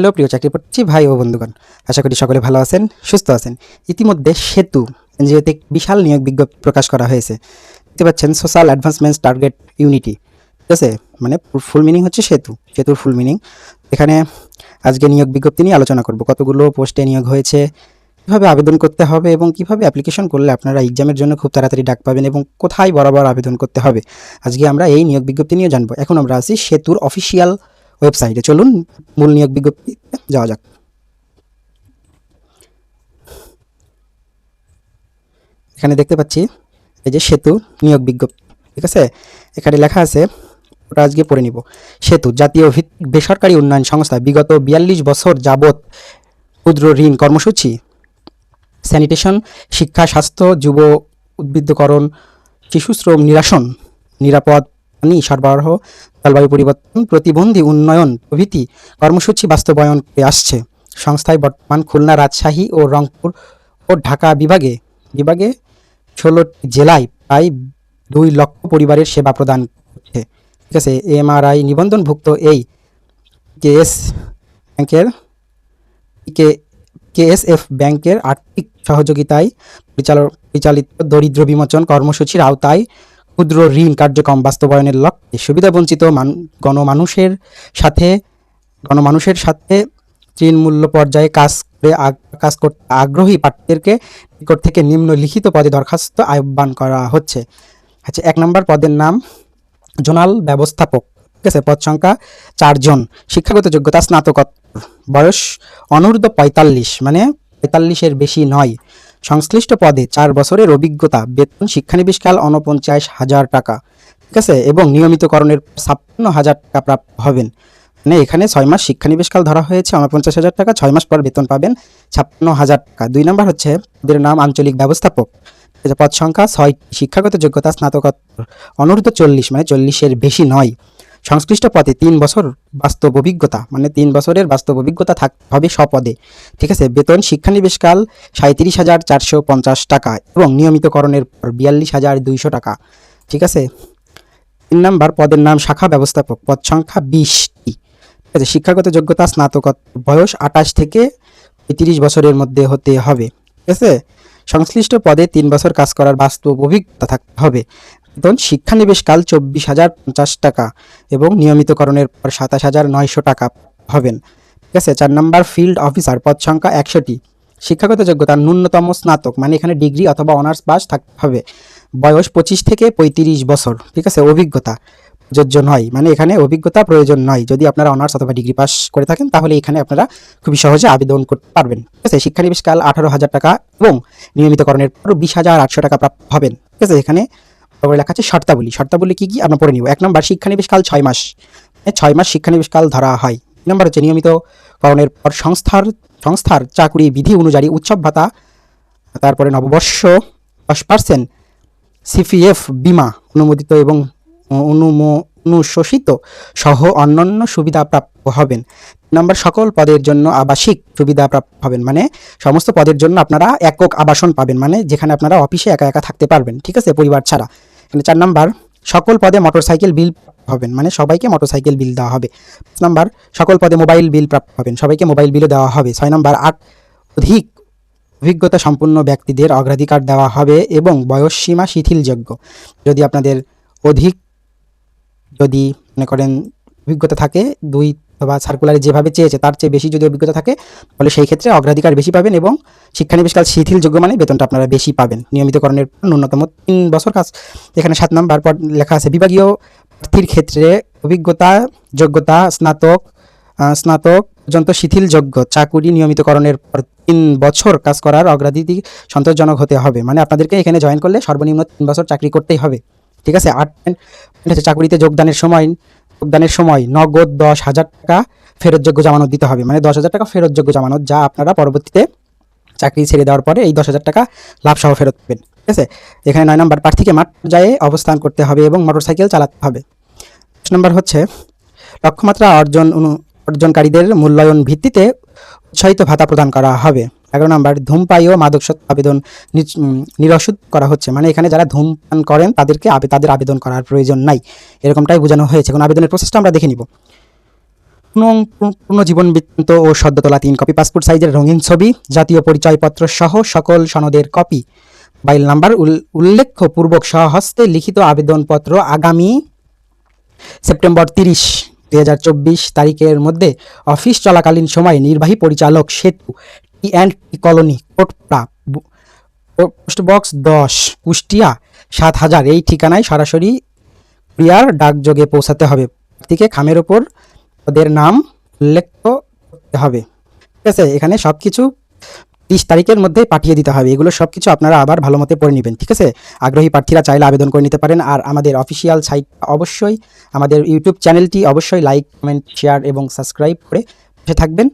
Hello, প্রিয় চাকরি প্রার্থী, ভাই ও বন্ধুগণ। আশা করি সকলে ভালো আছেন, সুস্থ আছেন। ইতিমধ্যে সেতু এনজিওতে বিশাল নিয়োগ বিজ্ঞপ্তি প্রকাশ করা হয়েছে, দেখতে পাচ্ছেন সোশ্যাল অ্যাডভান্সমেন্টস টার্গেট ইউনিটি ঠিক আছে? মানে ফুল মিনিং হচ্ছে সেতু, সেতুর ফুল মিনিং এখানে আজকে নিয়োগ বিজ্ঞপ্তি নিয়ে আলোচনা করব, কতগুলো পোস্টে নিয়োগ হয়েছে, কীভাবে আবেদন করতে হবে এবং কীভাবে অ্যাপ্লিকেশন করলে আপনারা এক্সামের জন্য খুব তাড়াতাড়ি ডাক পাবেন এবং কোথায় বরাবর আবেদন করতে হবে। আজকে আমরা এই নিয়োগ বিজ্ঞপ্তি নিয়ে জানব। এখন আমরা আছি সেতুর অফিসিয়াল ওয়েবসাইটে চলুন, মূল নিয়োগ বিজ্ঞপ্তি, যাওয়া যাক। এখানে দেখতে পাচ্ছি, এই যে সেতু নিয়োগ বিজ্ঞপ্তি, ঠিক আছে? এখানে লেখা আছে, ওটা আজকে পড়ে নিব। সেতু, জাতীয় বেসরকারি উন্নয়ন সংস্থা, বিগত বিয়াল্লিশ বছর যাবৎ ক্ষুদ্র ঋণ কর্মসূচি, স্যানিটেশন, শিক্ষা, স্বাস্থ্য, যুব উদ্বৃদ্ধকরণ শিশু শ্রম নিরাসন, নিরাপদ পানি সরবরাহ জলবায়ু পরিবর্তন, প্রতিবন্ধী উন্নয়ন, প্রভৃতি কর্মসূচি বাস্তবায়ন করে আসছে। সংস্থায় বর্তমান খুলনা, রাজশাহী ও রংপুর ও ঢাকা বিভাগে বিভাগে ষোলোটি জেলায় প্রায় দুই লক্ষ পরিবারের সেবা প্রদান করছে। ঠিক আছে, এমআরআই নিবন্ধনভুক্ত এই কেএস ব্যাংকের, কে, কেএসএফ ব্যাংকের আর্থিক সহযোগিতায় পরিচাল পরিচালিত দরিদ্র বিমোচন কর্মসূচির আওতায় ক্ষুদ্র ঋণ কার্যক্রম বাস্তবায়নের লক্ষ্যে সুবিধাবঞ্চিত মান গণমানুষের সাথে গণমানুষের সাথে তৃণমূল্য পর্যায়ে কাজ করে কাজ করতে আগ্রহী প্রার্থীদেরকে নিকট থেকে নিম্নলিখিত পদে দরখাস্ত আহ্বান করা হচ্ছে। আচ্ছা এক নম্বর পদের নাম জোনাল ব্যবস্থাপক। ঠিক আছে, পদ সংখ্যা চারজন শিক্ষাগত যোগ্যতা স্নাতকোত্তর। বয়স অনূর্ধ্ব পঁয়তাল্লিশ মানে পঁয়তাল্লিশের বেশি নয়। সংশ্লিষ্ট পদে চার বছরের অভিজ্ঞতা, বেতন, শিক্ষানিবিশকাল অনপঞ্চাশ হাজার টাকা। ঠিক আছে? এবং নিয়মিতকরণের ছাপ্পান্ন হাজার টাকা প্রাপ্ত হবেন। মানে এখানে ছয় মাস শিক্ষানিবেশকাল ধরা হয়েছে অনপঞ্চাশ হাজার টাকা, ছয় মাস পর বেতন পাবেন ছাপ্পান্ন হাজার টাকা। দুই নম্বর হচ্ছে, পদের নাম আঞ্চলিক ব্যবস্থাপক। পদ সংখ্যা ছয় শিক্ষাগত যোগ্যতা স্নাতকোত্তর। অনূর্ধ্ব চল্লিশ মানে চল্লিশের বেশি নয়। সংশ্লিষ্ট পদে তিন বছর বাস্তব অভিজ্ঞতা মানে তিন বছরের বাস্তব অভিজ্ঞতা থাকতে হবে স্বপদে। ঠিক আছে? বেতন শিক্ষানিবেশকাল সাঁত্রিশ হাজার চারশো পঞ্চাশ টাকা এবং নিয়মিতকরণের পর বিয়াল্লিশ হাজার দুইশো টাকা। ঠিক আছে? তিন নাম্বার, পদের নাম শাখা ব্যবস্থাপক, পদ সংখ্যা বিশটি। ঠিক আছে? শিক্ষাগত যোগ্যতা স্নাতকোত্তর বয়স আঠাশ থেকে পঁয়ত্রিশ বছরের মধ্যে হতে হবে। ঠিক আছে? সংশ্লিষ্ট পদে তিন বছর কাজ করার বাস্তব অভিজ্ঞতা থাকতে হবে। বেতন শিক্ষানিবেশকাল চব্বিশ হাজার পঞ্চাশ টাকা এবং নিয়মিতকরণের পর সাতাশ হাজার নয়শো টাকা হবেন। ঠিক আছে, চার নম্বর ফিল্ড অফিসার পদ সংখ্যা একশোটি। শিক্ষাগত যোগ্যতা ন্যূনতম স্নাতক মানে এখানে ডিগ্রি অথবা অনার্স পাস থাকতে হবে। বয়স পঁচিশ থেকে পঁয়ত্রিশ বছর, ঠিক আছে, অভিজ্ঞতা প্রযোজ্য নয়। মানে এখানে অভিজ্ঞতা প্রয়োজন নয়। যদি আপনারা অনার্স অথবা ডিগ্রি পাস করে থাকেন, তাহলে এখানে আপনারা খুবই সহজে আবেদন করতে পারবেন। ঠিক আছে শিক্ষানিবেশকাল আঠারো হাজার টাকা এবং নিয়মিতকরণের পর বিশ হাজার আটশো টাকা প্রাপ্ত হবেন। ঠিক আছে, এখানে তারপরে লেখা আছে শর্তাবলী। শর্তাবলী কি কি? আমরা পড়ে নিব। এক নম্বর শিক্ষানিবেশকাল ছয় মাস। ছয় মাস শিক্ষানিবেশকাল ধরা হয়। নম্বর হচ্ছে নিয়মিতকরণের পর সংস্থার সংস্থার চাকুরি বিধি অনুযায়ী উৎসব ভাতা, তারপরে নববর্ষ, দশ পার্সেন্ট সিপিএফ বিমা অনুমোদিত এবং অনুমো, অনুশোষিত সহ অন্যান্য সুবিধা প্রাপ্য হবেন। নম্বর, সকল পদের জন্য আবাসিক সুবিধা প্রাপ্য হবেন। মানে সমস্ত পদের জন্য আপনারা একক আবাসন পাবেন। মানে যেখানে আপনারা অফিসে একা একা থাকতে পারবেন। ঠিক আছে? পরিবার ছাড়া। এখানে চার নম্বর, সকল পদে মোটরসাইকেল বিল হবেন মানে সবাইকে মোটরসাইকেল বিল দেওয়া হবে। পাঁচ নম্বর, সকল পদে মোবাইল বিল প্রাপ্ত হবেন। সবাইকে মোবাইল বিলও দেওয়া হবে। ছয় নম্বর, আট অধিক অভিজ্ঞতা সম্পন্ন ব্যক্তিদের অগ্রাধিকার দেওয়া হবে এবং বয়সসীমা শিথিলযোগ্য। যদি আপনাদের অধিক যদি মনে করেন অভিজ্ঞতা থাকে, দুই অথবা সার্কুলারে যেভাবে চেয়েছে, তার চেয়ে বেশি যদি অভিজ্ঞতা থাকে, তাহলে সেই ক্ষেত্রে অগ্রাধিকার বেশি পাবেন এবং শিক্ষানিবেশকাল শিথিলযোগ্য মানে বেতনটা আপনারা বেশি পাবেন। নিয়মিতকরণের ন্যূনতম তিন বছর কাজ। এখানে সাত নম্বর পর লেখা আছে, বিভাগীয় প্রার্থীর ক্ষেত্রে অভিজ্ঞতা, যোগ্যতা, স্নাতক স্নাতক পর্যন্ত শিথিলযোগ্য চাকুরি নিয়মিতকরণের পর তিন বছর কাজ করার অগ্রাধিকার সন্তোষজনক হতে হবে। মানে আপনাদেরকে এখানে জয়েন করলে সর্বনিম্ন তিন বছর চাকরি করতেই হবে। ঠিক আছে? আট পয়েন্ট চাকুরিতে যোগদানের সময় যোগদানের সময় নগদ দশ হাজার টাকা ফেরতযোগ্য জামানত দিতে হবে। মানে দশ হাজার টাকা ফেরতযোগ্য জামানত যা আপনারা পরবর্তীতে চাকরি ছেড়ে দেওয়ার পরে এই দশ হাজার টাকা লাভ সহ ফেরত পাবেন। ঠিক আছে? এখানে নয় নম্বর প্রার্থীকে মাঠ পর্যায়ে অবস্থান করতে হবে এবং মোটরসাইকেল চালাতে হবে। দশ নম্বর হচ্ছে, লক্ষ্যমাত্রা অর্জন অর্জনকারীদের মূল্যায়ন ভিত্তিতে উৎসাহিত ভাতা প্রদান করা হবে। এগারো নম্বর ধূমপাই ও মাদকসত্ব আবেদন নিরসিত করা হচ্ছে। মানে এখানে যারা ধূমপান করেন, তাদেরকে তাদের আবেদন করার প্রয়োজন নাই। এরকমটাই বোঝানো হয়েছে। এখন আবেদনের প্রসেসটা আমরা দেখে নিব। পূর্ণ পূর্ণ জীবন বৃত্তান্ত ও সদ্য তোলা তিন কপি পাসপোর্ট সাইজের রঙিন ছবি, জাতীয় পরিচয়পত্র সহ সকল সনদের কপি। মোবাইল নাম্বার উল- উল্লেখ্যপূর্বক সহস্তে লিখিত আবেদনপত্র আগামী সেপ্টেম্বর তিরিশ, দুই হাজার চব্বিশ তারিখের মধ্যে অফিস চলাকালীন সময়ে নির্বাহী পরিচালক Setu T and T colony Kotpara post box দশ, কুষ্টিয়া, সাত হাজার। এই ঠিকানায় সরাসরি কুরিয়ার ডাকযোগে পৌঁছাতে হবে। প্রার্থীকে খামের ওপর ওদের নাম উল্লেখ করতে হবে। ঠিক আছে, এখানে সব কিছু তিরিশ তারিখের মধ্যে পাঠিয়ে দিতে হবে। এগুলো সব কিছু আপনারা আবার ভালো মতো পড়ে নেবেন, ঠিক আছে? আগ্রহী প্রার্থীরা চাইলে আবেদন করে নিতে পারেন। আর আমাদের অফিসিয়াল সাইট অবশ্যই, আমাদের ইউটিউব চ্যানেলটি অবশ্যই লাইক, কমেন্ট, শেয়ার এবং সাবস্ক্রাইব করে থাকবেন।